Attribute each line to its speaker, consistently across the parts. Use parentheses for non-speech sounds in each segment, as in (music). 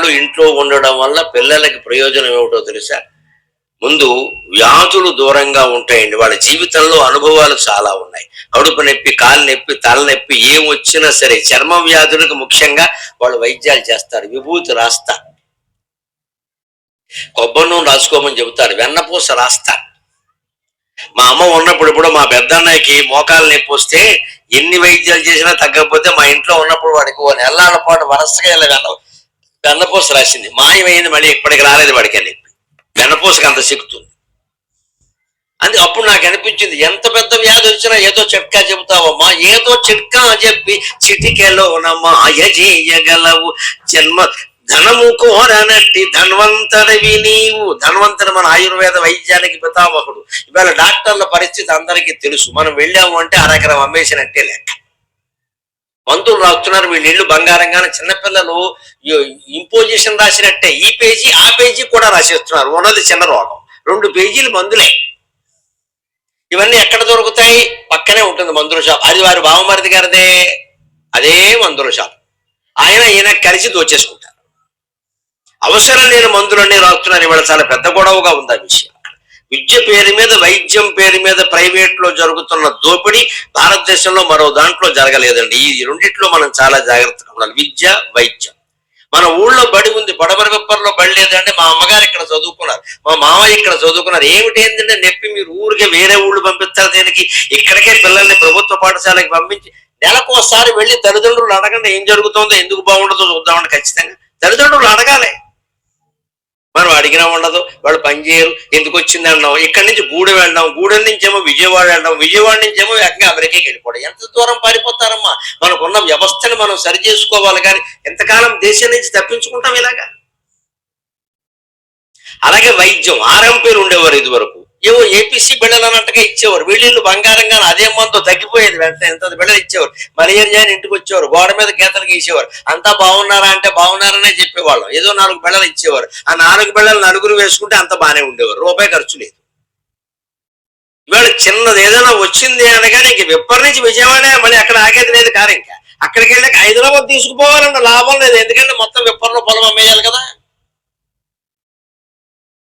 Speaker 1: ఇన్నాళ్ళు ఇంట్లో ఉండడం వల్ల పిల్లలకి ప్రయోజనం ఏమిటో తెలుసా? ముందు వ్యాధులు దూరంగా ఉంటాయండి. వాళ్ళ జీవితంలో అనుభవాలు చాలా ఉన్నాయి. కడుపు నొప్పి కాలు నొప్పి తల నొప్పి ఏం వచ్చినా సరే చర్మ వ్యాధులకు ముఖ్యంగా వాళ్ళు వైద్యాలు చేస్తారు. విభూతి రాస్తారు కొబ్బరి నూనె రాసుకోమని చెబుతారు. వెన్నపూస రాస్తారు మా అమ్మ ఉన్నప్పుడు ఇప్పుడు మా పెద్దన్నయ్యకి మోకాలు నొప్పి వస్తే ఎన్ని వైద్యాలు చేసినా తగ్గకపోతే మా ఇంట్లో ఉన్నప్పుడు వాడికి ఓ నెలల పాటు వరసగా ఇలా వెన్నపూస రాసింది. మాయమైంది మళ్ళీ ఇప్పటికి రాలేదు వాడికి అని చెప్పి. వెన్నపూసకి అంత సిక్కుతుంది. అది అప్పుడు నాకు అనిపించింది ఎంత పెద్ద వ్యాధి వచ్చినా ఏదో చిట్కా చెబుతావమ్మా ఏదో చిట్కా చెప్పి చిటికెలో మాయ చేయగలవు జన్మ ధనము కోరనట్టి ధన్వంతరవి నీవు ధన్వంతరి మన ఆయుర్వేద వైద్యానికి పితామహుడు. ఇవాళ డాక్టర్ల పరిస్థితి అందరికీ తెలుసు. మనం వెళ్ళాము అంటే అరకరం అమ్మేసినట్టే లెక్క. మంత్రులు రాస్తున్నారు వీళ్ళు ఇల్లు బంగారంగానే చిన్నపిల్లలు ఇంపోజిషన్ రాసినట్టే. ఈ పేజీ ఆ పేజీ కూడా రాసేస్తున్నారు ఉన్నది చిన్న రోగం. రెండు పేజీలు మందులే. ఇవన్నీ ఎక్కడ దొరుకుతాయి? పక్కనే ఉంటుంది మందుల షాప్. అది వారి బావమరిది గారిదే. అదే మందుల షాప్. ఆయన ఈయన కలిసి దోచేసుకుంటారు. అవసరం లేని మందులన్నీ రాస్తున్నారు ఇవాళ చాలా పెద్ద గొడవగా ఉంది ఆ విషయం. విద్య పేరు మీద వైద్యం పేరు మీద ప్రైవేట్లో జరుగుతున్న దోపిడీ భారతదేశంలో మరో దాంట్లో జరగలేదండి. ఈ రెండిట్లో మనం చాలా జాగ్రత్తగా ఉండాలి. విద్య వైద్యం. మన ఊళ్ళో బడి ఉంది. బడబరి పెప్పర్లో బడి లేదంటే మా అమ్మగారు ఇక్కడ చదువుకున్నారు. మా మామయ్య ఇక్కడ చదువుకున్నారు. ఏమిటి ఏంటంటే నొప్పి మీరు ఊరికే వేరే ఊళ్ళు పంపిస్తారు దీనికి. ఇక్కడికే పిల్లల్ని ప్రభుత్వ పాఠశాలకి పంపించి నెలకు ఒకసారి వెళ్ళి తల్లిదండ్రులు అడగండి ఏం జరుగుతుందో ఎందుకు బాగుండదో చూద్దామని ఖచ్చితంగా. తల్లిదండ్రులు అడగాలి. మనం అడిగినా ఉండదు వాళ్ళు పని చేయరు. ఎందుకు వచ్చింది అన్నాం ఇక్కడి నుంచి గూడెం వెళ్ళడం గూడెం నుంచేమో విజయవాడ వెళ్ళడం విజయవాడ నుంచేమో ఏకంగా అమెరికాకి వెళ్ళిపోవడం. ఎంత దూరం పారిపోతారమ్మా? మనకున్న వ్యవస్థని మనం సరి చేసుకోవాలి కానీ ఎంతకాలం దేశం నుంచి తప్పించుకుంటాం ఇలాగా? అలాగే వైద్యం. ఆర్ఎంపీలు ఉండేవారు ఇది వరకు ఏవో ఏపీసీ బిళ్ళలు అన్నట్టుగా ఇచ్చేవారు. వీళ్ళు బంగారంగా అదే మందు తగ్గిపోయేది వెంటనే. ఎంత బిళ్ళలు ఇచ్చేవారు. మలేరియా అని ఇంటికి వచ్చేవారు. గోడ మీద గీతలు గీసేవారు. అంతా బాగున్నారా అంటే బాగున్నారనే చెప్పేవాళ్ళం. ఏదో నాలుగు బిళ్ళలు ఇచ్చేవారు. ఆ నాలుగు బిళ్ళలు నలుగురు వేసుకుంటే అంత బాగానే ఉండేవారు. రూపాయి ఖర్చు లేదు. ఇవాళ చిన్నది ఏదైనా వచ్చింది అనగానే ఇంక విప్పర్ నుంచి విజయవాడ మళ్ళీ అక్కడ ఆగేది లేదు కారు ఇంకా. అక్కడికి వెళ్ళాక హైదరాబాద్ తీసుకుపోవాలన్న లాభం లేదు. ఎందుకంటే మొత్తం విప్పర్లో పొలం అమ్మేయాలి కదా.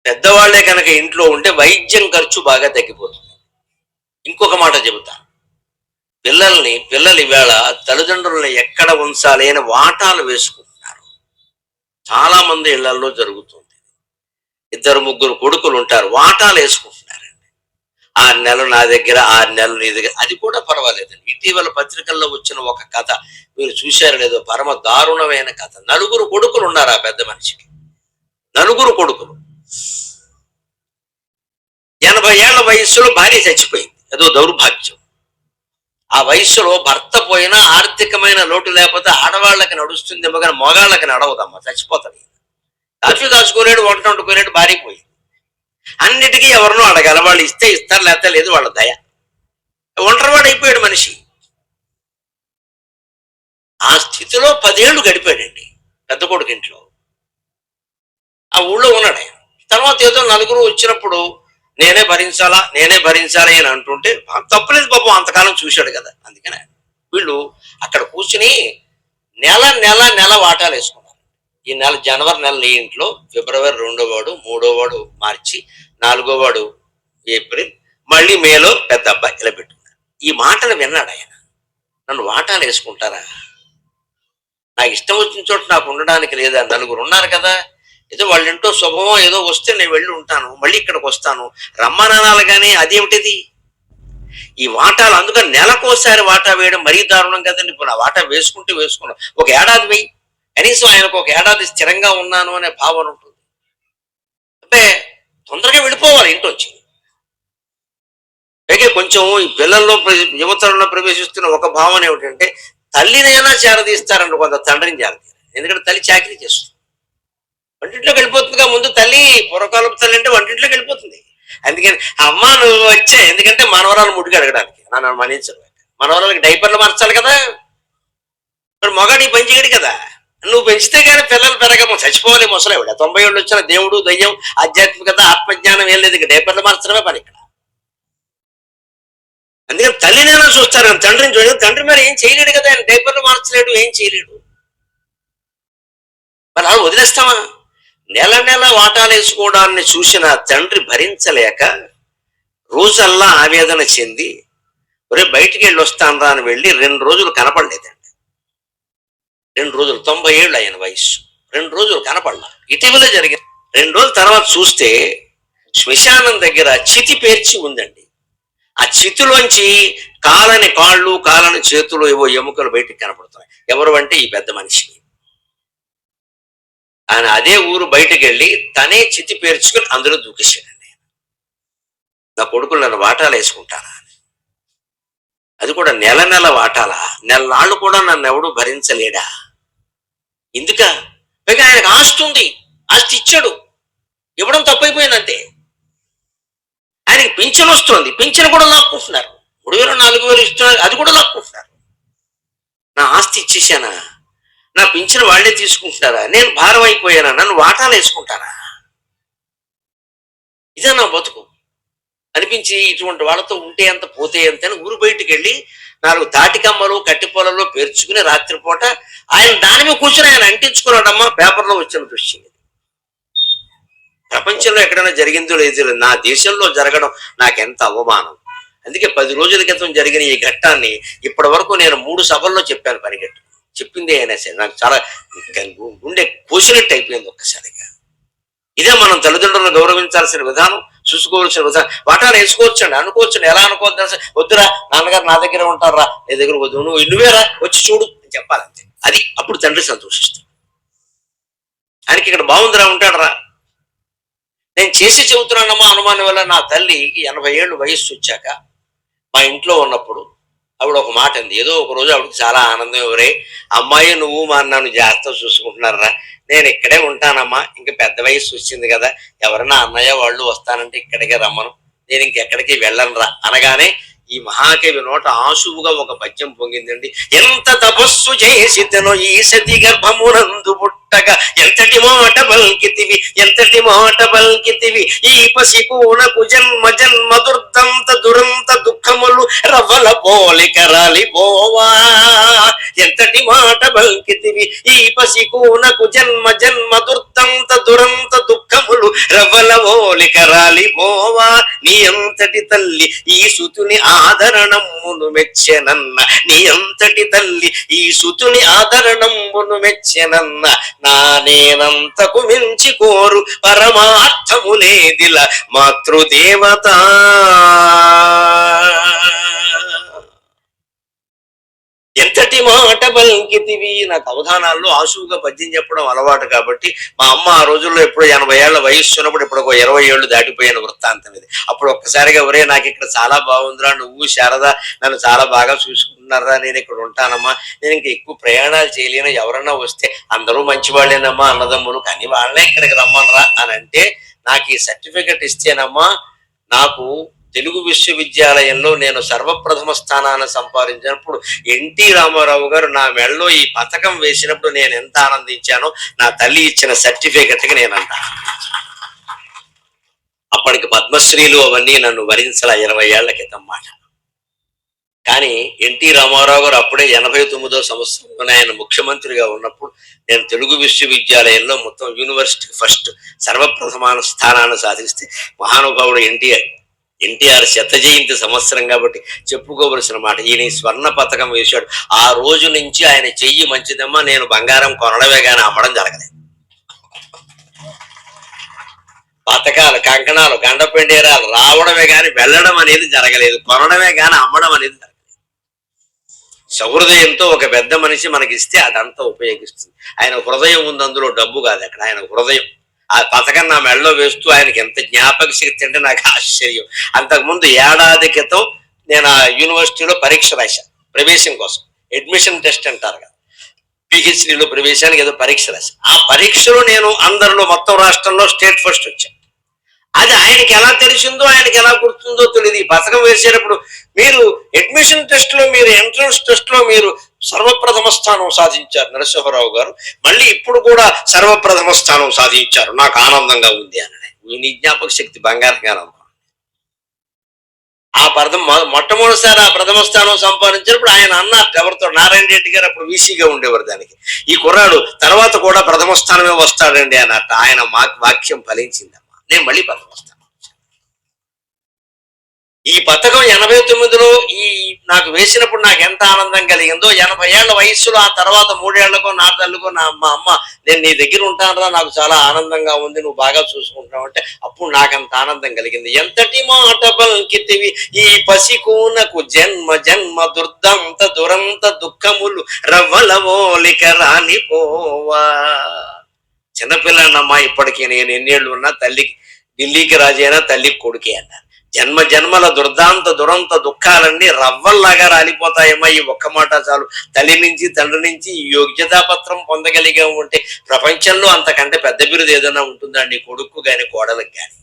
Speaker 1: పెద్దవాళ్ళే కనుక ఇంట్లో ఉంటే వైద్యం ఖర్చు బాగా తగ్గిపోతుంది. ఇంకొక మాట చెబుతాను పిల్లల్ని పిల్లలు ఇవాళ తల్లిదండ్రులను ఎక్కడ ఉంచాలి అని వాటాలు వేసుకుంటున్నారు. చాలా మంది ఇళ్ళలో జరుగుతుంది. ఇద్దరు ముగ్గురు కొడుకులు ఉంటారు వాటాలు వేసుకుంటున్నారండి. ఆరు నెలలు నా దగ్గర ఆరు నెలలు నీ దగ్గర అది కూడా పర్వాలేదండి. ఇటీవల పత్రికల్లో వచ్చిన ఒక కథ మీరు చూశారు లేదో పరమ దారుణమైన కథ. నలుగురు కొడుకులు ఉన్నారు ఆ పెద్ద మనిషికి. నలుగురు కొడుకులు. ఎనభై ఏళ్ళ వయస్సులో భార్య చచ్చిపోయింది. ఏదో దౌర్భాగ్యం. ఆ వయస్సులో భర్త పోయినా ఆర్థికమైన లోటు లేకపోతే ఆడవాళ్ళకి నడుస్తుందేమో కానీ మగాళ్ళకి నడవదమ్మా చచ్చిపోతాడు దాచు కాఫీ దాచుకోలేడు వంట వండుకోలేడు భార్య పోయింది. అన్నిటికీ ఎవరినో అడగాల వాళ్ళు ఇస్తే ఇస్తారు లేకపోతే లేదు వాళ్ళ దయ. ఒంటరివాడు అయిపోయాడు మనిషి. ఆ స్థితిలో పదేళ్ళు గడిపాడండి పెద్ద కొడుకు ఇంట్లో. ఆ ఊళ్ళో ఉన్నాడు ఆయన. తర్వాత ఏదో నలుగురు వచ్చినప్పుడు నేనే భరించాలా నేనే భరించాలి అని అంటుంటే తప్పలేదు పాపం అంతకాలం చూశాడు కదా. అందుకనే వీళ్ళు అక్కడ కూర్చుని నెల నెల నెల వాటాలు వేసుకున్నారు. ఈ నెల జనవరి నెల నీ ఇంట్లో ఫిబ్రవరి రెండో వాడు మూడో వాడు మార్చి నాలుగో వాడు ఏప్రిల్ మళ్ళీ మేలో పెద్ద అబ్బాయి ఇలా పెట్టుకున్నారు. ఈ మాటలు విన్నాడు ఆయన. నన్ను వాటాలు వేసుకుంటారా? నాకు ఇష్టం వచ్చిన చోట నాకు ఉండడానికి లేదా నలుగురు ఉన్నారు కదా ఏదో వాళ్ళ ఇంట్లో శుభమో ఏదో వస్తే నేను వెళ్ళి ఉంటాను మళ్ళీ ఇక్కడికి వస్తాను. రమ్మనాలు కానీ అదేమిటిది? ఈ వాటాలు అందుకని నెలకోసారి వాటా వేయడం మరీ దారుణం కదండి. ఇప్పుడు నా వాటా వేసుకుంటే వేసుకున్నాం. ఒక ఏడాది వెయ్యి కనీసం ఆయనకు ఒక ఏడాది స్థిరంగా ఉన్నాను అనే భావన ఉంటుంది. అంటే తొందరగా వెళ్ళిపోవాలి ఇంటొచ్చి పైగా కొంచెం ఈ పిల్లల్లో యువతరంలో ప్రవేశిస్తున్న ఒక భావన ఏమిటంటే తల్లినైనా చేరదీస్తారంట కొంత తండ్రిని చేరదీయాలి ఎందుకంటే తల్లి చాకరీ చేస్తుంది. వంటింట్లోకి వెళ్ళిపోతుందిగా ముందు తల్లి పూర్వకాలపు తల్లి అంటే వంటింట్లోకి వెళ్ళిపోతుంది. అందుకని అమ్మ నువ్వు వచ్చే ఎందుకంటే మనవరాలు ముడికి అడగడానికి. నన్ను మన్నించరు మనవరాలకి డైపర్లు మార్చాలి కదా. మరి మొగాడి ఈ పని చేయడు కదా. నువ్వు పెంచితే కానీ పిల్లలు పెరగము. చచ్చిపోవాలి ముసలేవిడ తొంభై ఏళ్ళు వచ్చిన దేవుడు దయ్యం ఆధ్యాత్మికత ఆత్మజ్ఞానం ఏం లేదు. ఇక డైపర్లు మార్చడమే పని ఇక్కడ. అందుకని తల్లినైనా చూస్తారు? కానీ తండ్రిని చూడదు తండ్రి మరి ఏం చేయలేడు కదా. ఆయన డైపర్లు మార్చలేడు ఏం చేయలేడు. మరి అలా వదిలేస్తామా? నెల నెల వాటాలు వేసుకోవడాన్ని చూసిన తండ్రి భరించలేక రోజల్లా ఆవేదన చెంది ఒరే బయటికి వెళ్ళి వస్తాను రా అని వెళ్ళి రెండు రోజులు కనపడలేదండి రెండు రోజులు తొంభై ఏళ్ళు ఆయన వయస్సు. రెండు రోజులు కనపడలా. ఇటీవల జరిగింది రెండు రోజుల తర్వాత చూస్తే శ్మశానం దగ్గర చితి పేర్చి ఉందండి. ఆ చితిలోంచి కాలని కాళ్ళు కాలని చేతులు ఏవో ఎముకలు బయటికి కనపడుతున్నాయి. ఎవరు అంటే ఈ పెద్ద మనిషి ఆయన అదే ఊరు బయటకు వెళ్ళి తనే చితి పేర్చుకుని అందులో దూకేశాడండి నా కొడుకులు నన్ను వాటాలు వేసుకుంటారా అని. అది కూడా నెల నెల వాటాలా? నెలనాళ్ళు కూడా నన్ను ఎవడు భరించలేడా? ఎందుక పైగా ఆయనకు ఆస్తి ఉంది. ఆస్తి ఇచ్చాడు. ఇవ్వడం తప్పైపోయింది ఆయనకి పింఛన్ వస్తుంది. పింఛన్ కూడా లాక్కుంటున్నారు. మూడు వేలు నాలుగు వేలు ఇస్తున్నారు అది కూడా లాక్కుంటున్నారు. నా ఆస్తి ఇచ్చేసానా నా పింఛను వాళ్ళే తీసుకుంటున్నారా? నేను భారం అయిపోయానా? నన్ను వాటాలు వేసుకుంటారా? ఇదే నా బతుకు. అనిపించి ఇటువంటి వాళ్ళతో ఉంటే ఎంత పోతే ఎంత అని ఊరు బయటికి వెళ్ళి నాలుగు తాటికమ్మలు కట్టిపొలలో పేర్చుకుని రాత్రిపూట ఆయన దాని మీద కూర్చొని ఆయన అంటించుకున్నాడమ్మా పేపర్లో వచ్చిన దృశ్యం ఇది. ప్రపంచంలో ఎక్కడైనా జరిగిందో లేదో నా దేశంలో జరగడం నాకెంత అవమానం. అందుకే పది రోజుల క్రితం జరిగిన ఈ ఘట్టాన్ని ఇప్పటి వరకు నేను మూడు సభల్లో చెప్పాను పరిగెట్టు చెప్పింది అయినా సరే. నాకు చాలా గుండె కోసినట్టు అయిపోయింది ఒక్కసారిగా. ఇదే మనం తల్లిదండ్రులను గౌరవించాల్సిన విధానం చూసుకోవాల్సిన విధానం. వాటాలు వేసుకోవచ్చండి అనుకోవచ్చండి. ఎలా అనుకోవద్దు వద్దురా నాన్నగారు నా దగ్గర ఉంటారా నీ దగ్గర వద్దు. నువ్వు నువ్వేరా వచ్చి చూడు అని చెప్పాలంతే. అది అప్పుడు తండ్రి సంతోషిస్తాడు. ఆయనకి ఇక్కడ బాగుందిరా ఉంటాడరా. నేను చేసి చెబుతున్నానమ్మా అనుమానం వల్ల నా తల్లికి ఎనభై ఏళ్ళు వయస్సు వచ్చాక మా ఇంట్లో ఉన్నప్పుడు ఆవిడ ఒక మాట అంది ఏదో ఒక రోజు ఆవిడకి చాలా ఆనందం. ఎవరే అమ్మాయి నువ్వు మా నన్ను జాగ్రత్త చూసుకుంటున్నారా? నేను ఇక్కడే ఉంటానమ్మా. ఇంక పెద్ద వయసు వచ్చింది కదా. ఎవరైనా అన్నయ్య వాళ్ళు వస్తానంటే ఇక్కడికే రమ్మను. నేను ఇంకెక్కడికి వెళ్ళను రా అనగానే ఈ మహాకవి నోట ఆశువుగా ఒక పద్యం పొంగిందండి. ఎంత తపస్సు చేసి తను ఈ సతి గర్భమునందు పుట్టగా ఎంతటి మాట బల్కితివి ఎంతటి మాట బల్కితివి? ఈ పసికూనకు జన్మ జన్మ దుర్దంత దురంత దుఃఖములు రవ్వల పోలిక రాలిపోవా ఎంతటి మాట బల్కితివి? ఈ పసికూనకు జన్మ జన్మ దుర్దంత దురంత దుఃఖములు రవ్వల పోలిక రాలిపోవా నీ అంతటి తల్లి ఈ సుతుని ఆదరణమును మెచ్చెనన్న. నీ అంతటి తల్లి ఈ సుతుని ఆదరణమును మెచ్చెనన్న. నానేనంతకు మించి కోరు పరమార్థము లేదిల మాతృదేవత. ఎంతటి మాట పలికితివి నాకు అవధానాల్లో ఆశువుగా పద్యం చెప్పడం అలవాటు కాబట్టి మా అమ్మ ఆ రోజుల్లో ఎప్పుడో ఎనభై ఏళ్ళ వయస్సు ఉన్నప్పుడు ఇప్పుడు ఒక ఇరవై ఏళ్ళు దాటిపోయిన వృత్తాంతం ఇది. అప్పుడు ఒక్కసారిగా ఒరే నాకు ఇక్కడ చాలా బాగుందిరా నువ్వు శారద నన్ను చాలా బాగా చూసుకుంటున్నారా నేను ఇక్కడ ఉంటానమ్మా. నేను ఇంకా ఎక్కువ ప్రయాణాలు చేయలేను. ఎవరన్నా వస్తే అందరూ మంచి వాళ్ళేనమ్మా అన్నదమ్ములు. కానీ వాళ్ళే ఇక్కడికి రమ్మనరా? అని అంటే నాకు ఈ సర్టిఫికెట్ ఇస్తేనమ్మా నాకు తెలుగు విశ్వవిద్యాలయంలో నేను సర్వప్రథమ స్థానాన్ని సంపాదించినప్పుడు ఎన్టీ రామారావు గారు నా మెడలో ఈ పథకం వేసినప్పుడు నేను ఎంత ఆనందించానో నా తల్లి ఇచ్చిన సర్టిఫికెట్కి నేను అంత అప్పటికి పద్మశ్రీలు అవన్నీ నన్ను వరించల ఇరవై ఏళ్ళ క్రితం మాట. కానీ ఎన్టీ రామారావు గారు అప్పుడే ఎనభై తొమ్మిదో సంవత్సరంలోనే ఆయన ముఖ్యమంత్రిగా ఉన్నప్పుడు నేను తెలుగు విశ్వవిద్యాలయంలో మొత్తం యూనివర్సిటీ ఫస్ట్ సర్వప్రథమాన స్థానాన్ని సాధిస్తే మహానుభావుడు ఎన్టీఆర్. ఎన్టీఆర్ శత జయంతి సంవత్సరం కాబట్టి చెప్పుకోవలసిన మాట. ఈయన స్వర్ణ పథకం వేశాడు. ఆ రోజు నుంచి ఆయన చెయ్యి మంచిదమ్మా నేను బంగారం కొనడమే కానీ అమ్మడం జరగలేదు. పథకాలు కంకణాలు గండపెండేరాలు రావడమే కానీ వెళ్ళడం అనేది జరగలేదు కొనడమే కానీ అమ్మడం అనేది జరగలేదు. సహృదయంతో ఒక పెద్ద మనిషి మనకి ఇస్తే అదంతా ఉపయోగిస్తుంది. ఆయన హృదయం ఉంది అందులో డబ్బు కాదు అక్కడ. ఆయన హృదయం. ఆ పథకం నా మెడలో వేస్తూ ఆయనకి ఎంత జ్ఞాపక శక్తి అంటే నాకు ఆశ్చర్యం. అంతకుముందు ఏడాది క్రితం నేను ఆ యూనివర్సిటీలో పరీక్ష రాశాను ప్రవేశం కోసం. అడ్మిషన్ టెస్ట్ అంటారు కదా. పిహెచ్డిలో ప్రవేశానికి ఏదో పరీక్ష రాశాను ఆ పరీక్షలో నేను అందరిలో మొత్తం రాష్ట్రంలో స్టేట్ ఫస్ట్ వచ్చాను అది ఆయనకి ఎలా తెలిసిందో ఆయనకి ఎలా గుర్తుందో తెలియదు ఈ పథకం వేసేటప్పుడు మీరు అడ్మిషన్ టెస్ట్లో మీరు ఎంట్రన్స్ టెస్ట్లో మీరు సర్వప్రథమ స్థానం సాధించారు నరసింహరావు గారు. మళ్ళీ ఇప్పుడు కూడా సర్వప్రథమ స్థానం సాధించారు. నాకు ఆనందంగా ఉంది అని నీ జ్ఞాపక శక్తి బంగారంగా ఆ ప్రథమ మొట్టమొదటిసారి ఆ ప్రథమ స్థానం సంపాదించినప్పుడు ఆయన అన్నారు ఎవరితో? నారాయణ రెడ్డి గారు అప్పుడు వీసీగా ఉండేవారు దానికి. ఈ కుర్రాడు తర్వాత కూడా ప్రథమ స్థానమే వస్తాడండి అన్నట్టు ఆయన మా వాక్యం ఫలించిందమ్మా. నేను మళ్ళీ ప్రథమ స్థానం. ఈ పథకం ఎనభై తొమ్మిదిలో నాకు వేసినప్పుడు నాకు ఎంత ఆనందం కలిగిందో ఎనభై ఏళ్ళ వయస్సులో ఆ తర్వాత మూడేళ్ళకో నాలుగేళ్ళకో నా మా అమ్మ నేను నీ దగ్గర ఉంటానరా నాకు చాలా ఆనందంగా ఉంది నువ్వు బాగా చూసుకుంటున్నావు. అంటే అప్పుడు నాకు అంత ఆనందం కలిగింది. ఎంతటి మాట బంకితివి ఈ పసికూనకు జన్మ జన్మ దుర్దంత దురంత దుఃఖములు రవ్వలవోలిక రానిపోవా. చిన్నపిల్లనమ్మా ఇప్పటికీ నేను ఎన్నేళ్ళు ఉన్నా తల్లికి ఢిల్లీకి రాజైనా తల్లికి కొడుకే అన్నారు జన్మ జన్మల దుర్దాంత దురంత దుఃఖాలన్నీ రవ్వల్లాగా రాలిపోతాయేమో ఈ ఒక్క మాట చాలు. తల్లి నుంచి తండ్రి నుంచి యోగ్యతాపత్రం యోగ్యతా పత్రం పొందగలిగా ఉంటే ప్రపంచంలో అంతకంటే పెద్ద బిరుదు ఏదైనా ఉంటుందా నీ కొడుకు కాని కోడలకు కానీ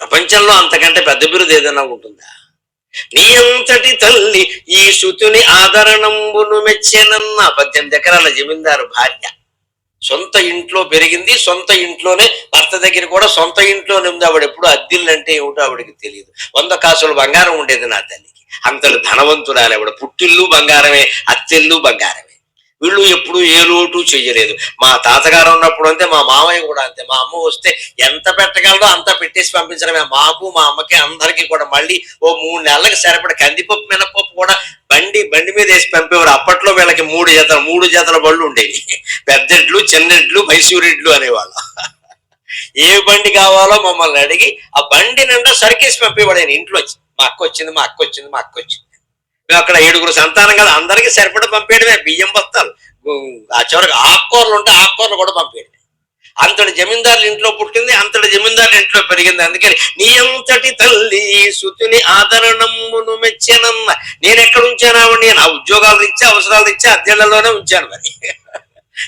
Speaker 1: ప్రపంచంలో అంతకంటే పెద్ద బిరుదు ఏదైనా ఉంటుందా? నీ అంతటి తల్లి ఈ శృతుని ఆదరణంబును మెచ్చేనన్న పద్దెనిమిది ఎకరాల జమీందారు భార్య. సొంత ఇంట్లో పెరిగింది సొంత ఇంట్లోనే భర్త దగ్గర కూడా సొంత ఇంట్లోనే ఉంది. ఆవిడ ఎప్పుడు అద్దిల్లంటే ఏమిటో ఆవిడకి తెలియదు. వంద కాసులు బంగారం ఉండేది నా తల్లికి. అంతలు ధనవంతురాలు ఆవిడ. పుట్టిల్లు బంగారమే అత్తిల్లు బంగారమే. వీళ్ళు ఎప్పుడు ఏ లోటు చేయలేదు మా తాతగారు ఉన్నప్పుడు అంతే మా మామయ్య కూడా అంతే. మా అమ్మ వస్తే ఎంత పెట్టగలదో అంత పెట్టేసి పంపించడమే. మాకు మా అమ్మకి అందరికీ కూడా మళ్ళీ ఓ మూడు నెలలకు సరిపడ కందిపప్పు మినపప్పు కూడా బండి బండి మీద వేసి పంపేవారు. అప్పట్లో వీళ్ళకి మూడు జతలు మూడు జతల బళ్ళు ఉండేవి. పెద్దెడ్లు చిన్నెడ్లు మైసూరెడ్లు అనేవాళ్ళు. ఏ బండి కావాలో మమ్మల్ని అడిగి ఆ బండి నిండా సరికేసి పంపేవాడు ఆయన ఇంట్లో వచ్చి మా అక్క వచ్చింది మా అక్క వచ్చింది మా అక్క వచ్చింది. మేము అక్కడ ఏడుగురు సంతానం కదా అందరికీ సరిపడ పంపేయడమే. బియ్యం బస్తాలు. ఆ చివరికి ఆకుకూరలు ఉంటే ఆకుకూరలు కూడా పంపేయడమే. అంతటి జమీందారుల ఇంట్లో పుట్టింది అంతటి జమీందారుల ఇంట్లో పెరిగింది. అందుకని నీ అంతటి తల్లి సుతుని ఆదరణమును మెచ్చెనన్న నేను ఎక్కడ ఉంచానా? నేను ఆ ఉద్యోగాలు ఇచ్చా అవసరాలు ఇచ్చా అద్దెళ్ళలోనే ఉంచాను మరి.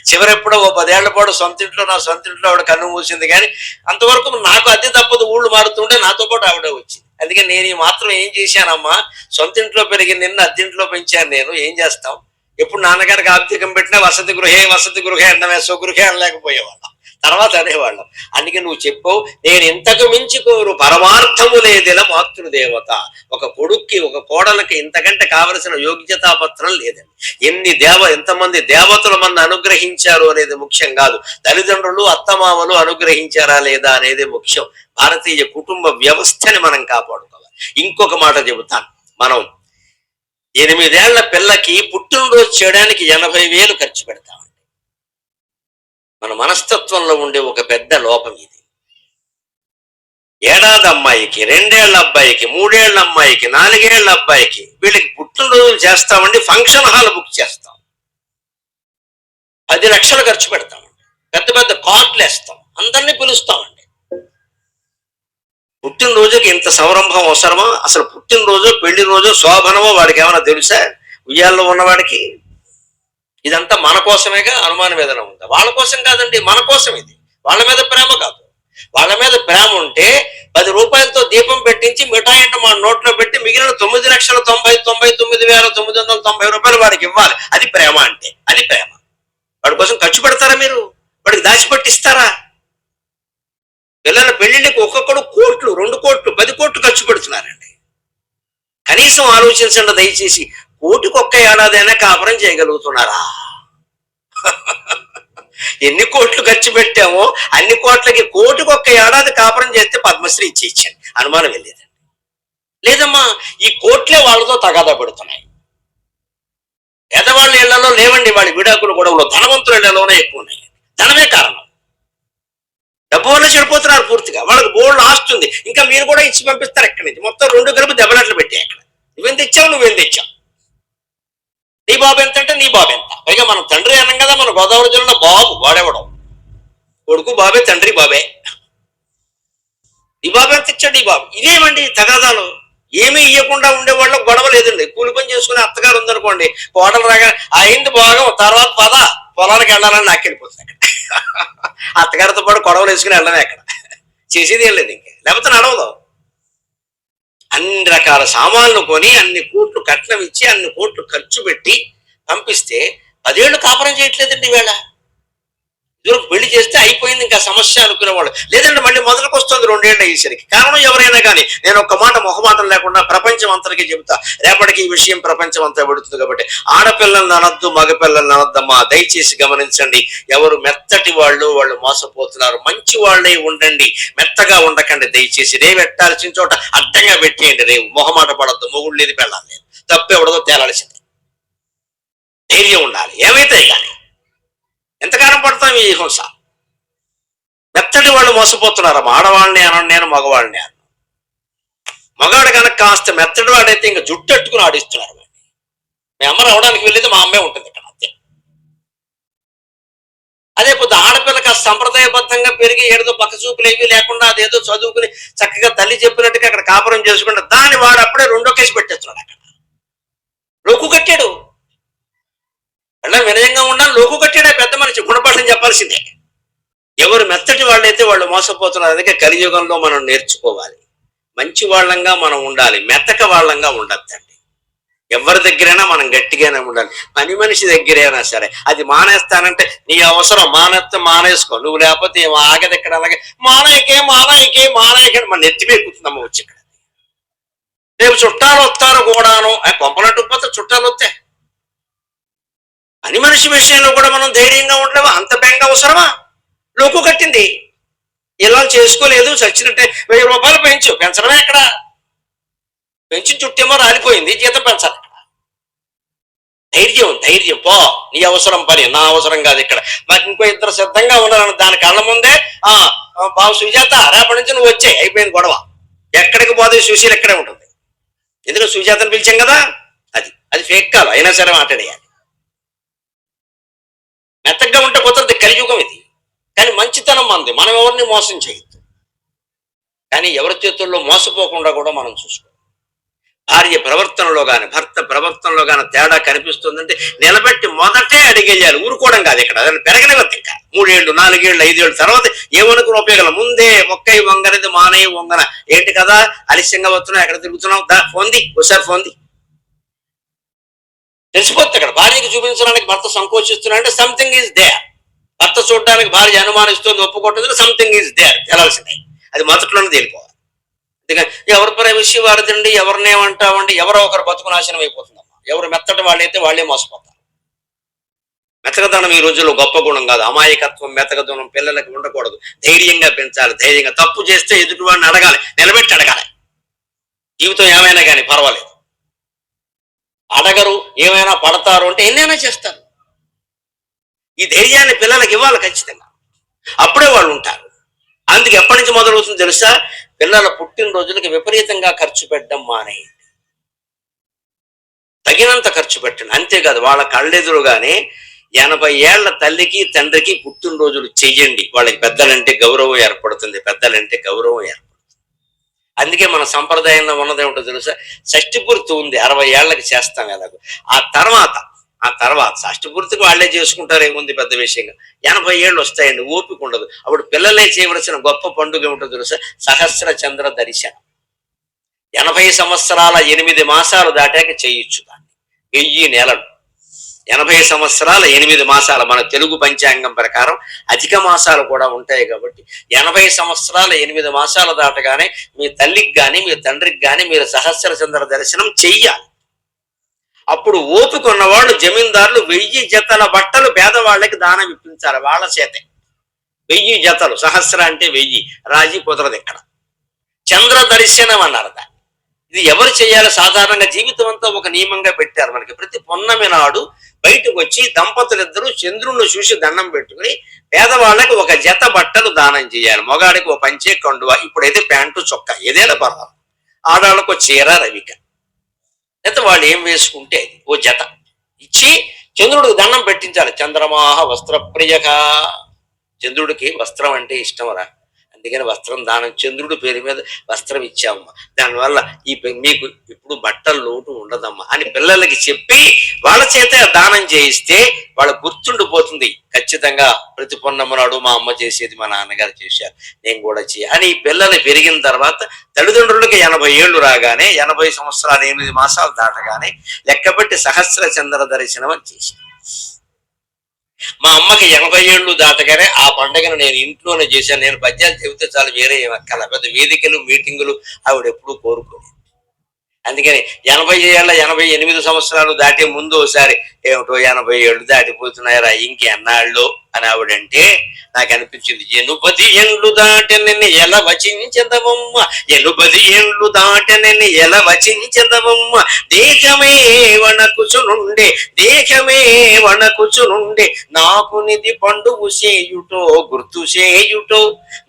Speaker 1: చివరెప్పుడో ఓ పదేళ్ళ పాటు సొంత ఇంట్లో నా సొంత ఇంట్లో ఆవిడ కన్ను మూసింది. కానీ అంతవరకు నాకు అద్దె తప్పదు ఊళ్ళు మారుతుంటే నాతో పాటు ఆవిడ వచ్చింది. అందుకే నేను ఈ మాత్రం ఏం చేశానమ్మా? సొంత ఇంట్లో పెరిగి నిన్న అద్దెంట్లో పెంచాను నేను. ఏం చేస్తాం? ఎప్పుడు నాన్నగారికి ఆర్థికం పెట్టినా వసతి గృహే వసతి గృహే అన్నమే. స్వగృహే అనలేకపోయేవాళ్ళం. తర్వాత అనేవాళ్ళం. అందుకే నువ్వు చెప్పావు నేను ఇంతకు మించి కోరు పరమార్థము లేదిల మాతృదేవత. ఒక కొడుక్కి ఒక కోడలకి ఇంతకంటే కావలసిన యోగ్యతా పత్రం లేదండి. ఎన్ని దేవ ఎంతమంది దేవతలు మన అనుగ్రహించారు అనేది ముఖ్యం కాదు. తల్లిదండ్రులు అత్తమామలు అనుగ్రహించారా లేదా అనేది ముఖ్యం. భారతీయ కుటుంబ వ్యవస్థని మనం కాపాడుకోవాలి. ఇంకొక మాట చెబుతాను. మనం ఎనిమిదేళ్ళ పిల్లకి పుట్టినరోజు చేయడానికి ఎనభై వేలు ఖర్చు పెడతాం. మన మనస్తత్వంలో ఉండే ఒక పెద్ద లోపం ఇది. ఏడాది అమ్మాయికి రెండేళ్ళ అబ్బాయికి మూడేళ్ళ అమ్మాయికి నాలుగేళ్ళ అబ్బాయికి వీళ్ళకి పుట్టినరోజులు చేస్తామండి ఫంక్షన్ హాల్ బుక్ చేస్తాం. పది లక్షలు ఖర్చు పెడతామండి పెద్ద పెద్ద కార్డులు వేస్తాం. అందరినీ పిలుస్తామండి. పుట్టినరోజుకి ఇంత సంరంభం అవసరమా? అసలు పుట్టినరోజు పెళ్ళి రోజు శోభనమో వాడికి ఏమైనా తెలుసా? ఉయ్యాల్లో ఉన్నవాడికి? ఇదంతా మన కోసమేగా అనుమానం వేదన ఉందా? వాళ్ళ కోసం కాదండి మన కోసం ఇది. వాళ్ళ మీద ప్రేమ కాదు. వాళ్ళ మీద ప్రేమ ఉంటే పది రూపాయలతో దీపం పెట్టించి మిఠాయి అంటే మా నోట్లో పెట్టి మిగిలిన తొమ్మిది లక్షల తొంభై తొంభై తొమ్మిది వేల తొమ్మిది వందల తొంభై రూపాయలు వాడికి ఇవ్వాలి. అది ప్రేమ అంటే అది ప్రేమ. వాడి కోసం ఖర్చు పెడతారా మీరు? వాడికి దాచిపెట్టిస్తారా పిల్లల పెళ్ళిళ్ళకి ఒక్కొక్కడు కోట్లు రెండు కోట్లు పది కోట్లు ఖర్చు పెడుతున్నారండి. కనీసం ఆలోచించండి దయచేసి. కోటికి ఒక్క ఏడాదైనా కాపురం చేయగలుగుతున్నారా? ఎన్ని కోట్లు ఖర్చు పెట్టామో అన్ని కోట్లకి కోటికి ఒక్క ఏడాది కాపురం చేస్తే పద్మశ్రీ ఇచ్చి ఇచ్చాను అనుమానం వెళ్ళేదండి లేదమ్మా ఈ కోట్లే వాళ్ళతో తగాదా పెడుతున్నాయి. పేదవాళ్ళ ఇళ్ళలో లేవండి వాళ్ళ విడాకులు గొడవలు ధనవంతుల ఇళ్ళలోనే ఎక్కువ ఉన్నాయి. ధనమే కారణం. డబ్బు వల్ల చెడిపోతున్నారు పూర్తిగా. వాళ్ళకి బోల్డ్ లాస్ట్ ఉంది ఇంకా మీరు కూడా ఇచ్చి పంపిస్తారు ఎక్కడి నుంచి? మొత్తం రెండు కలిపి దెబ్బలట్లు పెట్టాయి అక్కడ. నువ్వేం తెచ్చావు? నువ్వేం తెచ్చావు? నీ బాబు ఎంత అంటే నీ బాబు ఎంత? పైగా మనం తండ్రి అన్నాం కదా మన గోదావరి జిల్లాలో బాబు వాడేవడం. కొడుకు బాబే తండ్రి బాబే. నీ బాబు ఎంత ఇచ్చాడు నీ బాబు? ఇదేమండి తగాదాలు? ఏమీ ఇవ్వకుండా ఉండే వాళ్ళ గొడవ లేదండి. కూలి పని చేసుకునే అత్తగారు ఉందనుకోండి కోడలు రాగా అయింది బాగా తర్వాత పద పొలానికి వెళ్ళాలని నాకు వెళ్ళిపోతుంది అక్కడ. (laughs) అత్తగారితో పాటు గొడవలు వేసుకుని వెళ్ళడమే అక్కడ. చేసేది ఏం లేదు ఇంకా. లేకపోతే నడవదు. అన్ని రకాల సామాన్లు కొని అన్ని కోట్లు కట్నం ఇచ్చి అన్ని కోట్లు ఖర్చు పెట్టి పంపిస్తే పదేళ్ళు కాపురం చేయట్లేదండి వేళ ఇదివరకు పెళ్ళి చేస్తే అయిపోయింది ఇంకా సమస్య అనుకునేవాళ్ళు. లేదంటే మళ్ళీ మొదలుకు వస్తుంది రెండేళ్ళు అయ్యేసరికి. కారణం ఎవరైనా కానీ నేను ఒక మాట మొహమాటం లేకుండా ప్రపంచం అంతటికి చెబుతా. రేపటికి ఈ విషయం ప్రపంచం అంతా పెడుతుంది కాబట్టి ఆడపిల్లల్ని అనొద్దు మగపిల్లల్ని అనొద్దమ్మా దయచేసి గమనించండి. ఎవరు మెత్తటి వాళ్ళు వాళ్ళు మోసపోతున్నారు. మంచి వాళ్ళే ఉండండి. మెత్తగా ఉండకండి. దయచేసి రేవు పెట్టాల్సిన చోట అడ్డంగా పెట్టేయండి. రేవు మొహమాట పడద్దు. మొగుడు లేదు పెళ్ళాలి తప్పెవడదో తేలాల్సింది. ధైర్యం ఉండాలి. ఏమైతే కానీ ఎంతకాలం పడతాం ఈ హింస? మెత్తటి వాళ్ళు మోసపోతున్నారమ్మా ఆడవాళ్ళని అన నేను మగవాళ్ళని అన్నాను మగాడు కనుక కాస్త మెత్తటి వాడైతే ఇంకా జుట్టు అట్టుకుని ఆడిస్తున్నారు వాడిని. మీ అమ్మ రావడానికి వెళ్ళేది మా అమ్మే ఉంటుంది ఇక్కడ అంతే. అదే పొద్దు ఆడపిల్లకి ఆ సంప్రదాయబద్ధంగా పెరిగి ఏదో పక్క చూపులు ఏవి లేకుండా అదేదో చదువుకుని చక్కగా తల్లి చెప్పినట్టుగా అక్కడ కాపురం చేసుకుంటే దాన్ని వాడు అప్పుడే రెండో కేసు పెట్టేస్తున్నాడు అక్కడ. లోకు కట్టాడు. అలా వినయంగా ఉండాలి లోకు కట్టాడే పెద్ద మనిషి గుణపాఠం చెప్పాల్సిందే. ఎవరు మెత్తటి వాళ్ళైతే వాళ్ళు మోసపోతున్నారు. అందుకే కలియుగంలో మనం నేర్చుకోవాలి. మంచి వాళ్ళంగా మనం ఉండాలి. మెత్తక వాళ్ళంగా ఉండద్దండి. ఎవరి దగ్గరైనా మనం గట్టిగానే ఉండాలి. పని మనిషి దగ్గరైనా సరే అది మానేస్తానంటే నీ అవసరం మానేస్తే మానేసుకో. నువ్వు లేకపోతే ఏమో ఆగదు ఇక్కడ అలాగే మానేయకే మానేయకే మానేయకే మన నెత్తిమే కూర్చుందమ్మ వచ్చి ఇక్కడ. రేపు చుట్టాలు వస్తారు కూడాను. ఆ పోతే చుట్టాలు వస్తాయి. పని మనిషి విషయంలో కూడా మనం ధైర్యంగా ఉండలేము? అంత బెంగ అవసరమా? లోకు కట్టింది. ఇలా చేసుకోలేదు చచ్చినట్టే వెయ్యి రూపాయలు పెంచు. పెంచడమే ఎక్కడ? పెంచి చుట్టేమో రాలిపోయింది జీతం పెంచాలి ధైర్యం ధైర్యం. పో నీ అవసరం పని నా అవసరం కాదు ఇక్కడ. మాకు ఇంకో ఇద్దరు సిద్ధంగా ఉన్నారని దాని కళ్ళ ముందే ఆ బాబు సుజాత రేపటి నుంచి నువ్వు వచ్చే. అయిపోయింది గొడవ. ఎక్కడికి పోతే సుశీల్ ఎక్కడే ఉంటుంది. ఎందుకంటే సుజాతను పిలిచాం కదా? అది అది ఫేక్ కాదు. అయినా సరే మాట్లాడేయాలి. మెత్తగా ఉంటే కుదరదు కలియుగం ఇది. కానీ మంచితనం మనది మనం ఎవరిని మోసం చేయొద్దు. కానీ ఎవరి చేతుల్లో మోసపోకుండా కూడా మనం చూసుకోవాలి. భార్య ప్రవర్తనలో గాని భర్త ప్రవర్తనలో కానీ తేడా కనిపిస్తుందంటే నిలబెట్టి మొదటే అడిగేయాలి. ఊరుకోవడం కాదు ఇక్కడ అదని పెరగనివద్దు ఇంకా. మూడేళ్ళు నాలుగేళ్ళు ఐదేళ్ళు తర్వాత ఏమనుకుని ఉపయోగం ముందే మొక్కై వంగనది మానయ్య వంగన. ఏంటి కదా? ఆలస్యంగా వస్తున్నావు ఎక్కడ తిరుగుతున్నావు? దా ఫోన్ది ఒకసారి ఫోన్ది తెలిసిపోతుంది అక్కడ. భార్యకి చూపించడానికి భర్త సంకోచిస్తున్నాడంటే సంథింగ్ ఈజ్ దేర్ భర్త చూడడానికి భార్య అనుమానిస్తుంది ఒప్పుకుంటుంది సంథింగ్ ఈజ్ దేర్ తెలాల్సిందే. అది మొదట్లోనే తేలిపోవాలి. అందుకని ఎవరి ప్రైవసీ వారిదండి ఎవరినేమంటామండి ఎవరో ఒకరు బతుకు నాశనం అయిపోతుందమ్మా. ఎవరు మెత్తటి వాళ్ళైతే వాళ్ళే మోసపోతారు. మెతకదనం ఈ రోజుల్లో గొప్ప గుణం కాదు. అమాయకత్వం మెతకదనం పిల్లలకి ఉండకూడదు. ధైర్యంగా పెంచాలి ధైర్యంగా. తప్పు చేస్తే ఎదుటి వాడిని అడగాలి నిలబెట్టి అడగాలి. జీవితం ఏమైనా కానీ పర్వాలేదు. అడగరు ఏమైనా పడతారు అంటే ఎన్నైనా చేస్తారు. ఈ ధైర్యాన్ని పిల్లలకి ఇవ్వాలి ఖచ్చితంగా. అప్పుడే వాళ్ళు ఉంటారు. అందుకే ఎప్పటి నుంచి మొదలవుతుంది తెలుసా? పిల్లల పుట్టినరోజులకి విపరీతంగా ఖర్చు పెట్టడం మానేయండి. తగినంత ఖర్చు పెట్టండి. అంతేకాదు వాళ్ళ కళ్ళెదురుగానే ఎనభై ఏళ్ళ తల్లికి తండ్రికి పుట్టినరోజులు చెయ్యండి. వాళ్ళకి పెద్దలంటే గౌరవం ఏర్పడుతుంది. పెద్దలంటే గౌరవం ఏర్పడుతుంది. అందుకే మన సంప్రదాయంలో ఉన్నది ఏమిటో తెలుసా? షష్టి పూర్తి ఉంది అరవై ఏళ్ళకి చేస్తాం ఎలాగో ఆ తర్వాత ఆ తర్వాత షష్టి పూర్తికి వాళ్ళే చేసుకుంటారు ఏముంది పెద్ద విషయంగా ఎనభై ఏళ్ళు వస్తాయండి ఓపిక ఉండదు. అప్పుడు పిల్లలే చేయవలసిన గొప్ప పండుగ ఏమిటో తెలుసా? సహస్ర చంద్ర దర్శనం. ఎనభై సంవత్సరాల ఎనిమిది మాసాలు దాటాక చేయొచ్చు దాన్ని. వెయ్యి నెలలు. ఎనభై సంవత్సరాల ఎనిమిది మాసాలు మన తెలుగు పంచాంగం ప్రకారం అధిక మాసాలు కూడా ఉంటాయి కాబట్టి ఎనభై సంవత్సరాల ఎనిమిది మాసాలు దాటగానే మీ తల్లికి కానీ మీ తండ్రికి కానీ మీరు సహస్ర చంద్ర దర్శనం చెయ్యాలి. అప్పుడు ఓపుకున్నవాళ్ళు జమీందారులు వెయ్యి జతల బట్టలు పేదవాళ్ళకి దానం ఇప్పించాలి వాళ్ళ చేతే. వెయ్యి జతలు సహస్ర అంటే వెయ్యి రాజీ కుదరదు ఇక్కడ. చంద్ర దర్శనం అన్నారు దాన్ని. ఇది ఎవరు చేయాలి సాధారణంగా జీవితం అంతా ఒక నియమంగా పెట్టారు మనకి. ప్రతి పొన్నమి నాడు బయటకు వచ్చి దంపతులిద్దరూ చంద్రుణ్ణి చూసి దండం పెట్టుకుని పేదవాళ్ళకి ఒక జత బట్టలు దానం చేయాలి. మొగాడికి ఒక పంచే కండువ ఇప్పుడైతే ప్యాంటు చొక్కా ఏదైనా పర్వాలేదు. ఆడవాళ్ళకు చీర రవిక. లేకపోతే వాళ్ళు ఏం వేసుకుంటే అది ఓ జత. ఇచ్చి చంద్రుడికి దండం పెట్టించాలి. చంద్రమాహ వస్త్రప్రియక. చంద్రుడికి వస్త్రం అంటే ఇష్టం రా. అందుకని వస్త్రం దానం చంద్రుడు పేరు మీద వస్త్రం ఇచ్చామమ్మా దానివల్ల ఈ మీకు ఇప్పుడు బట్టల లోటు ఉండదమ్మా అని పిల్లలకి చెప్పి వాళ్ళ చేత దానం చేయిస్తే వాళ్ళ గుర్తుండిపోతుంది. ఖచ్చితంగా ప్రతి పొన్నమ్మనాడు మా అమ్మ చేసేది మా నాన్నగారు చేశారు. నేను కూడా చేయ అని ఈ పిల్లలు పెరిగిన తర్వాత తల్లిదండ్రులకి ఎనభై ఏళ్ళు రాగానే ఎనభై సంవత్సరాలు ఎనిమిది మాసాలు దాటగానే లెక్కబట్టి సహస్ర చంద్ర దర్శనం అని చేశారు. మా అమ్మకి ఎనభై ఏళ్ళు దాటగానే ఆ పండగను నేను ఇంట్లోనే చేశాను. నేను పద్యాలు చెబితే చాలు వేరే కల అక్కల పెద్ద వేదికలు మీటింగులు ఆవిడ ఎప్పుడూ కోరుకోలేదు. అందుకని ఎనభై ఏళ్ళ ఎనభై ఎనిమిది సంవత్సరాలు దాటే ముందు ఒకసారి ఏమిటో ఎనభై ఏళ్ళు దాటిపోతున్నాయరా ఇంకెన్నాళ్ళు? అని ఆవిడంటే నాకు అనిపించింది ఎనుపది ఎండ్లు దాటనని ఎలా వచించదవమ్మ ఎనుపది ఎండ్లు దాటనని ఎలా వచించదవమ్మ దేహమే వణకుచునుండే వన వణకుచునుండే నాకు నిధి పండుగ సేయుటో గుర్తు చేయుటో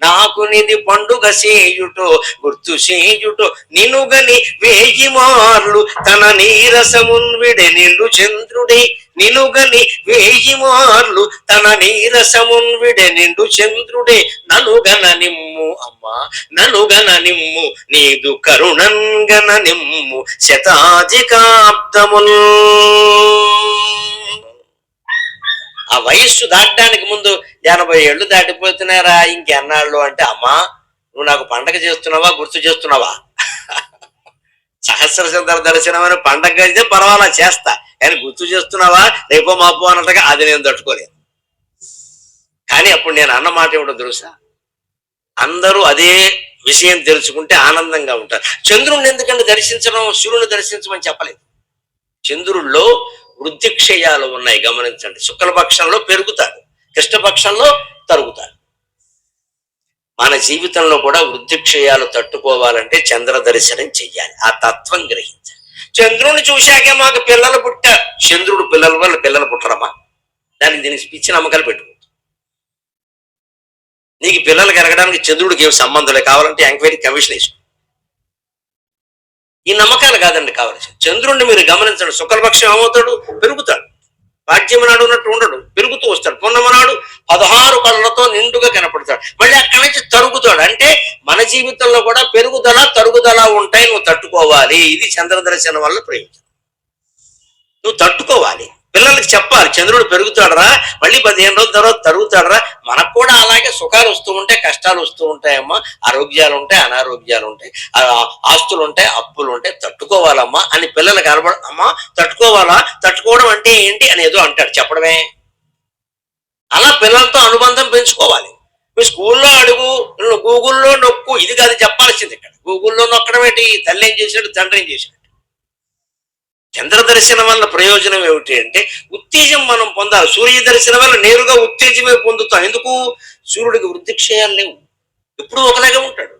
Speaker 1: నాకు నిధి పండుగ సేయుటో గుర్తు సేయుటో నినుగని వేయి మార్లు తన నీరసమున్ విడే నిండు చంద్రుడే నినుగని వేయి మార్లు తన నీరసమున్ విడే నిండు చంద్రుడే. ననుగన నిమ్ము అమ్మా ననుగన నిమ్ము నీదు కరుణంగన నిమ్ము శతాధికాబ్దముల్ ఆ వయస్సు దాటడానికి ముందు ఎనభై ఏళ్ళు దాటిపోతున్నారా? ఇంకెన్నాళ్ళు అంటే అమ్మా నువ్వు నాకు పండగ చేస్తున్నావా గుర్తు చేస్తున్నావా? సహస్ర చంద్ర దర్శనం అని పండగ అయితే పర్వాలా చేస్తా. కానీ గుర్తు చేస్తున్నావా? రేపో మాపో అన్నట్టుగా అది నేను తట్టుకోలేను కానీ అప్పుడు నేను అన్నమాట ఏమిటో తెలుసా? అందరూ అదే విషయం తెలుసుకుంటే ఆనందంగా ఉంటారు. చంద్రుడిని ఎందుకంటే దర్శించడం సూర్యుని దర్శించమని చెప్పలేదు. చంద్రుల్లో వృద్ధి క్షయాలు ఉన్నాయి గమనించండి. శుక్లపక్షంలో పెరుగుతాడు కృష్ణపక్షంలో తరుగుతాడు మన జీవితంలో కూడా వృద్ధి క్షయాలు తట్టుకోవాలంటే చంద్ర దర్శనం చెయ్యాలి. ఆ తత్వం గ్రహించాలి. చంద్రుని చూశాకే మాకు పిల్లలు పుట్టారు చంద్రుడు పిల్లల వల్ల పిల్లలు పుట్టరమ్మా. దానికి దీనికి పిచ్చి నమ్మకాలు పెట్టుకో నీకు పిల్లలు కలగడానికి చంద్రుడికి ఏమి సంబంధం లేదు. కావాలంటే ఎంక్వైరీ కమిషన్ వేసుకో. ఈ నమ్మకాలు కాదండి కావాల్సి చంద్రుణ్ణి మీరు గమనించండి. శుక్లపక్షం ఏమవుతాడు? పెరుగుతాడు. రాజ్యం నాడు ఉన్నట్టు ఉండడు. పెరుగుతూ వస్తాడు. పున్నమ నాడు పదహారు కళ్ళతో నిండుగా కనపడతాడు. మళ్ళీ అక్కడి నుంచి తరుగుతాడు. అంటే మన జీవితంలో కూడా పెరుగుదల తరుగుదల ఉంటాయి. నువ్వు తట్టుకోవాలి. ఇది చంద్రదర్శనం వల్ల ప్రయోజనం. నువ్వు తట్టుకోవాలి. పిల్లలకి చెప్పాలి చంద్రుడు పెరుగుతాడరా మళ్ళీ పదిహేను రోజుల తర్వాత తరుగుతాడరా. మనకు కూడా అలాగే సుఖాలు వస్తూ ఉంటాయి కష్టాలు వస్తూ ఉంటాయమ్మా. ఆరోగ్యాలు ఉంటాయి అనారోగ్యాలు ఉంటాయి ఆస్తులు ఉంటాయి అప్పులు ఉంటాయి. తట్టుకోవాలమ్మా అని పిల్లలు కనబడ అమ్మా తట్టుకోవాలా? తట్టుకోవడం అంటే ఏంటి అని ఏదో అంటాడు చెప్పడమే. అలా పిల్లలతో అనుబంధం పెంచుకోవాలి. మీ స్కూల్లో అడుగు గూగుల్లో నొక్కు ఇది కాదు చెప్పాల్సింది ఇక్కడ. గూగుల్లో నొక్కడం ఏంటి? తల్లి ఏం చేశాడు? తండ్రి ఏం చేశాడు? చంద్ర దర్శనం వల్ల ప్రయోజనం ఏమిటి అంటే ఉత్తేజం మనం పొందాలి. సూర్య దర్శనం వల్ల నేరుగా ఉత్తేజమే పొందుతాం. ఎందుకు? సూర్యుడికి వృద్ధిక్షయాలు లేవు. ఎప్పుడు ఒకలాగే ఉంటాడు.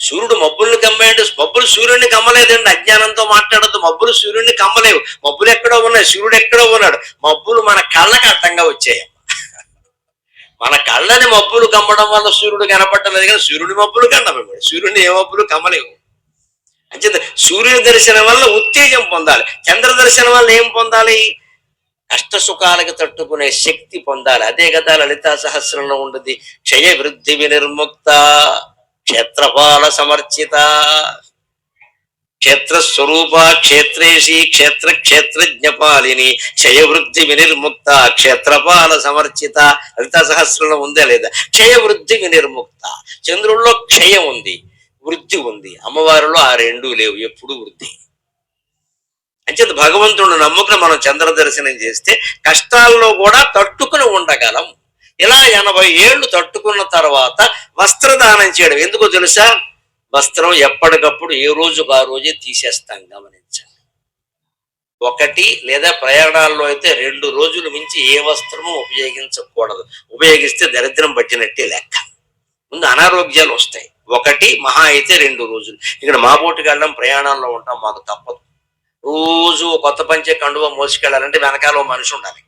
Speaker 1: సూర్యుడు మబ్బుల్ని కమ్మేయండి మబ్బులు సూర్యుడిని కమ్మలేదండి. అజ్ఞానంతో మాట్లాడద్దు. మబ్బులు సూర్యుడిని కమ్మలేవు. మబ్బులు ఎక్కడో ఉన్నాయి. సూర్యుడు ఎక్కడో ఉన్నాడు. మబ్బులు మన కళ్ళకు అడ్డంగా వచ్చాయి. మన కళ్ళని మబ్బులు కమ్మడం వల్ల సూర్యుడు కనపట్టలేదు కానీ సూర్యుడి మబ్బులు కన్నమే సూర్యుడిని ఏ మబ్బులు కమ్మలేవు. అంచేత సూర్య దర్శనం వల్ల ఉత్తేజం పొందాలి. చంద్ర దర్శనం వల్ల ఏం పొందాలి? కష్ట సుఖాలకు తట్టుకునే శక్తి పొందాలి. అదే కదా లలితా సహస్రంలో ఉండదు క్షయ వృద్ధి వినిర్ముక్త క్షేత్రపాల సమర్చిత. క్షేత్ర స్వరూప క్షేత్రేషి క్షేత్ర క్షేత్రజ్ఞపాలిని క్షయ వృద్ధి వినిర్ముక్త క్షేత్రపాల సమర్చిత. లలితా సహస్రంలో ఉందే లేదా? క్షయ వృద్ధి వినిర్ముక్త. చంద్రుల్లో క్షయం ఉంది. వృద్ధి ఉంది. అమ్మవారిలో ఆ రెండూ లేవు ఎప్పుడు వృద్ధి. అంచేత భగవంతుడు నమ్ముకుని మనం చంద్ర దర్శనం చేస్తే కష్టాల్లో కూడా తట్టుకుని ఉండగలం. ఇలా ఎనభై ఏళ్ళు తట్టుకున్న తర్వాత వస్త్రదానం చేయడం. ఎందుకో తెలుసా? వస్త్రం ఎప్పటికప్పుడు ఏ రోజుకు ఆ రోజే తీసేస్తాం గమనించండి ఒకటి లేదా ప్రయాణాల్లో అయితే రెండు రోజులు మించి ఏ వస్త్రము ఉపయోగించకూడదు. ఉపయోగిస్తే దరిద్రం పట్టినట్టే లెక్క. ముందు అనారోగ్యాలు వస్తాయి. ఒకటి మహా అయితే రెండు రోజులు. ఇక్కడ మా బోటుకి వెళ్ళడం ప్రయాణంలో ఉంటాం మాకు తప్పదు. రోజు కొత్త పంచే కండువ మోసుకెళ్ళాలంటే వెనకాల మనిషి ఉండాలి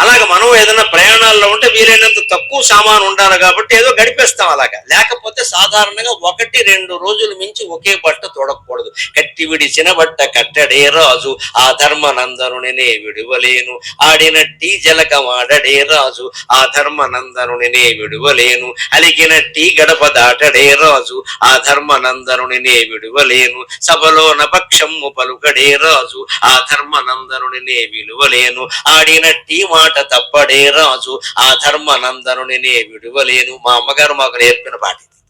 Speaker 1: అలాగే మనం ఏదైనా ప్రయాణాల్లో ఉంటే వీలైనంత తక్కువ సామాను ఉండాలి కాబట్టి ఏదో గడిపేస్తాం అలాగా. లేకపోతే సాధారణంగా ఒకటి రెండు రోజులు మించి ఒకే బట్ట తొడకూడదు. కట్టి విడిచిన బట్ట కట్టడే రాజు ఆ ధర్మనందనునే విడువలేను. ఆడినట్టి జలకమాడడే రాజు ఆ ధర్మనందనునే విడువలేను. టీ గడప దాటడే రాజు ఆ ధర్మనందనునే విడువలేను. సభలోన పక్షము పలుకడే రాజు ఆ ధర్మనందనునే విలువలేను. ఆడినట్టి మాట తప్పడే రాజు ఆ ధర్మనందనునే విడువలేను. మా అమ్మగారు మాకు నేర్పిన పాట ఇది.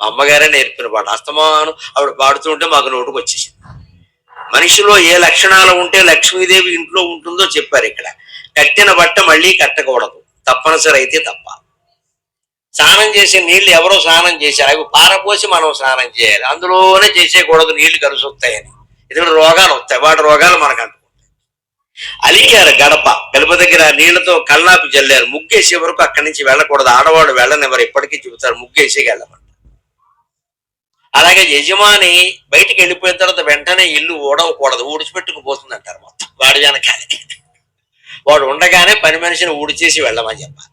Speaker 1: మా అమ్మగారే నేర్పిన పాట. అస్తమానం ఆవిడ పాడుతుంటే మాకు నోటుకు వచ్చేసింది. మనిషిలో ఏ లక్షణాలు ఉంటే లక్ష్మీదేవి ఇంట్లో ఉంటుందో చెప్పారు ఇక్కడ. కట్టిన బట్ట మళ్ళీ కట్టకూడదు. తప్పనిసరి అయితే తప్ప. స్నానం చేసే నీళ్ళు ఎవరో స్నానం చేశారు. అవి పారపోసి మనం స్నానం చేయాలి. అందులోనే చేసేయకూడదు నీళ్ళు కలిసి వస్తాయని ఎందుకంటే రోగాలు వస్తాయి. వాటి రోగాలు మనకు అలిగారు గడప. గడప దగ్గర నీళ్ళతో కళ్ళాపి జల్లారు. ముగ్గేసే వరకు అక్కడి నుంచి వెళ్ళకూడదు. ఆడవాడు వెళ్ళనివ్వరు. ఇప్పటికీ చెబుతారు ముగ్గేసి వెళ్ళమంట. అలాగే యజమాని బయటికి వెళ్ళిపోయిన తర్వాత వెంటనే ఇల్లు ఊడవకూడదు. ఊడిచిపెట్టుకుపోతుంది అంటారు మొత్తం. వాడి వెనకాలకి వాడు ఉండగానే పని మనిషిని ఊడిచేసి వెళ్ళమని చెప్పాలి.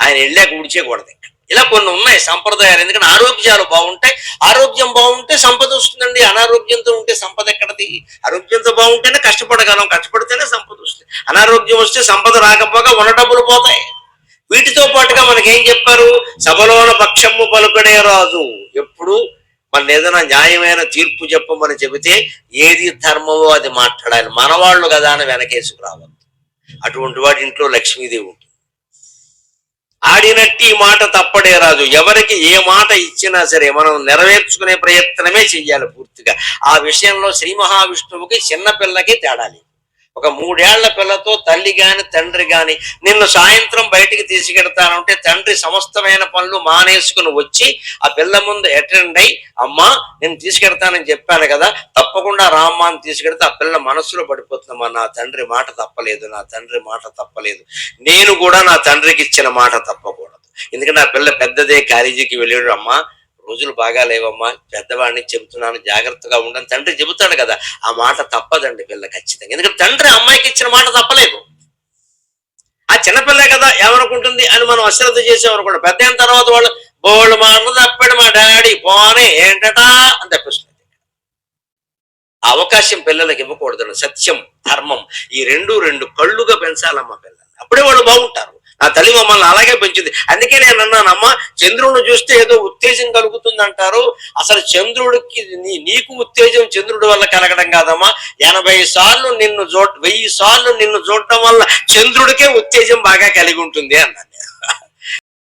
Speaker 1: ఆయన వెళ్ళాక ఊడిచేయకూడదు ఇక్కడ ఇలా కొన్ని ఉన్నాయి సంప్రదాయాలు. ఎందుకంటే ఆరోగ్యాలు బాగుంటాయి ఆరోగ్యం బాగుంటే వస్తుందండి. అనారోగ్యంతో ఉంటే సంపద ఎక్కడది? ఆరోగ్యంతో బాగుంటేనే కష్టపడగలం. కష్టపడితేనే సంపద వస్తుంది. అనారోగ్యం వస్తే సంపద రాకపోగా ఉన్న డబ్బులు పోతాయి. వీటితో పాటుగా మనకేం చెప్పారు? సభలోన పక్షము పలుకడే రాజు. ఎప్పుడు? మన ఏదైనా న్యాయమైన తీర్పు చెప్పమని చెబితే ఏది ధర్మమో అది మాట్లాడాలి. మనవాళ్ళు కదా అని వెనకేసుకు రావద్దు. అటువంటి వాడి ఇంట్లో లక్ష్మీదేవి ఉంటుంది. ఆడినట్టి ఈ మాట తప్పడే రాదు ఎవరికి ఏ మాట ఇచ్చినా సరే మనం నెరవేర్చుకునే ప్రయత్నమే చెయ్యాలి పూర్తిగా. ఆ విషయంలో శ్రీ మహావిష్ణువుకి చిన్న తేడాలి ఒక మూడేళ్ళ పిల్లతో తల్లి గాని తండ్రి గాని నిన్ను సాయంత్రం బయటికి తీసుకెడతానంటే తండ్రి సమస్తమైన పనులు మానేసుకుని వచ్చి ఆ పిల్ల ముందు అటెండ్ అయి అమ్మా నేను తీసుకెడతానని చెప్పాను కదా తప్పకుండా రామ్మా అని తీసుకెడితే ఆ పిల్ల మనసులో పడిపోతుందమ్మా నా తండ్రి మాట తప్పలేదు నా తండ్రి మాట తప్పలేదు. నేను కూడా నా తండ్రికి ఇచ్చిన మాట తప్పకూడదు. ఎందుకంటే నా పిల్ల పెద్దదే కాలేజీకి వెళ్ళాడు అమ్మా రోజులు బాగా లేవమ్మా పెద్దవాడిని చెబుతున్నాను జాగ్రత్తగా ఉండని తండ్రి చెబుతాడు కదా ఆ మాట తప్పదండి పిల్ల ఖచ్చితంగా. ఎందుకంటే తండ్రి అమ్మాయికి ఇచ్చిన మాట తప్పలేదు. ఆ చిన్నపిల్లే కదా ఏమనుకుంటుంది? అని మనం అశ్రద్ధ చేసేవారు పెద్ద అయిన తర్వాత వాళ్ళు బోళ్ళు మా అన్న తప్పాడు మా డాడీ పోనే ఏంటటా? అని తప్పిస్తుంది ఆ అవకాశం పిల్లలకు ఇవ్వకూడదు సత్యం ధర్మం ఈ రెండు రెండు కళ్ళుగా పెంచాలమ్మా పిల్లలు అప్పుడే వాళ్ళు బాగుంటారు. ఆ తల్లి మమ్మల్ని అలాగే పెంచింది. అందుకే నేను అన్నానమ్మా చంద్రుడిని చూస్తే ఏదో ఉత్తేజం కలుగుతుంది అంటారు. అసలు చంద్రుడికి నీ- నీకు ఉత్తేజం చంద్రుడి వల్ల కలగడం కాదమ్మా. ఎనభై సార్లు నిన్ను చూ వెయ్యి సార్లు నిన్ను చూడటం వల్ల చంద్రుడికే ఉత్తేజం బాగా కలిగి ఉంటుంది అన్నాను